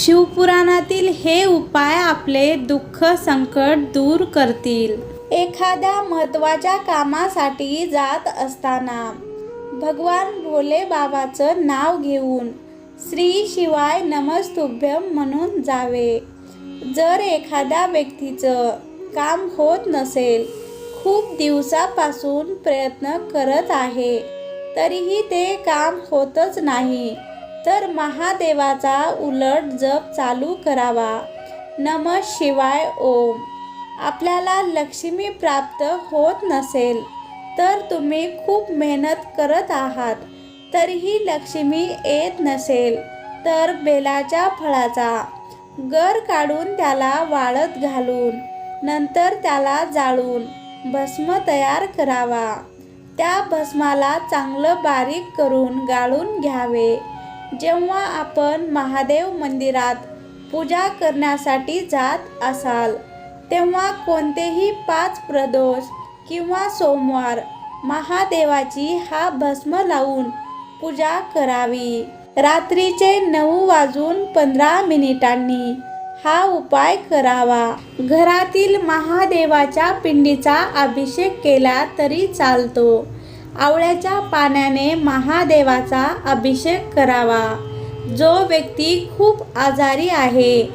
शिवपुराणातील हे उपाय आपले दुःख संकट दूर करतील. एखाद्या महत्त्वाच्या कामासाठी जात असताना भगवान भोले बाबाचं नाव घेऊन श्री शिवाय नमस्तुभ्यम म्हणून जावे. जर एखाद्या व्यक्तीचं काम होत नसेल खूप दिवसापासून प्रयत्न करत आहे तरीही ते काम होतच नाही. तर महादेवाचा उलट जप चालू करावा. नम शिवाय ओम. आपल्याला लक्ष्मी प्राप्त होत नसेल तर तुम्ही खूप मेहनत करत आहात तरीही लक्ष्मी येत नसेल तर बेलाच्या फळाचा गर काढून त्याला वाळत घालून नंतर त्याला जाळून भस्म तयार करावा. त्या भस्माला चांगलं बारीक करून गाळून घ्यावे. जेव्हा आपण महादेव मंदिरात पूजा करण्यासाठी जात असाल तेव्हा कोणतेही पाच प्रदोष किंवा सोमवार महादेवाची हा भस्म लावून पूजा करावी. रात्रीचे नऊ वाजून पंधरा मिनिटांनी हा उपाय करावा. घरातील महादेवाच्या पिंडीचा अभिषेक केला तरी चालतो. आवळ्याच्या पाण्याने महादेवाचा अभिषेक करावा. जो व्यक्ती खूप आजारी आहे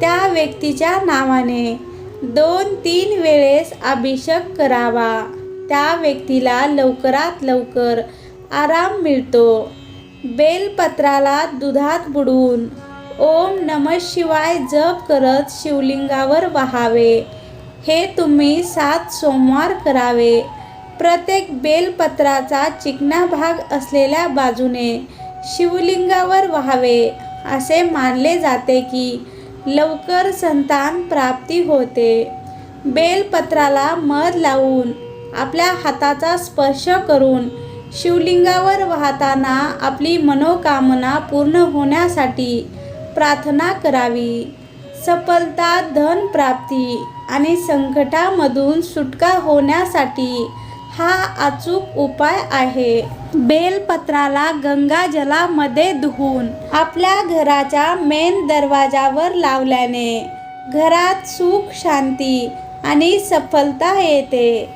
त्या व्यक्तीच्या नावाने दोन तीन वेळेस अभिषेक करावा. त्या व्यक्तीला लवकरात लवकर आराम मिळतो. बेलपत्राला दुधात बुडवून ओम नम शिवाय जप करत शिवलिंगावर वहावे. हे तुम्ही सात सोमवार करावे. प्रत्येक बेलपत्राचा चिकना भाग असलेल्या बाजूने शिवलिंगावर व्हावे असे मानले जाते की लवकर संतान प्राप्ती होते. बेलपत्राला मध लावून आपल्या हाताचा स्पर्श करून शिवलिंगावर वाहताना आपली मनोकामना पूर्ण होण्यासाठी प्रार्थना करावी. सफलता धन प्राप्ती आणि संकटामधून सुटका होण्यासाठी हा अचूक उपाय आहे. बेलपत्राला गंगाजलामध्ये धुवून आपल्या घराच्या मेन दरवाजावर लावल्याने घरात सुख शांती आणि सफलता येते.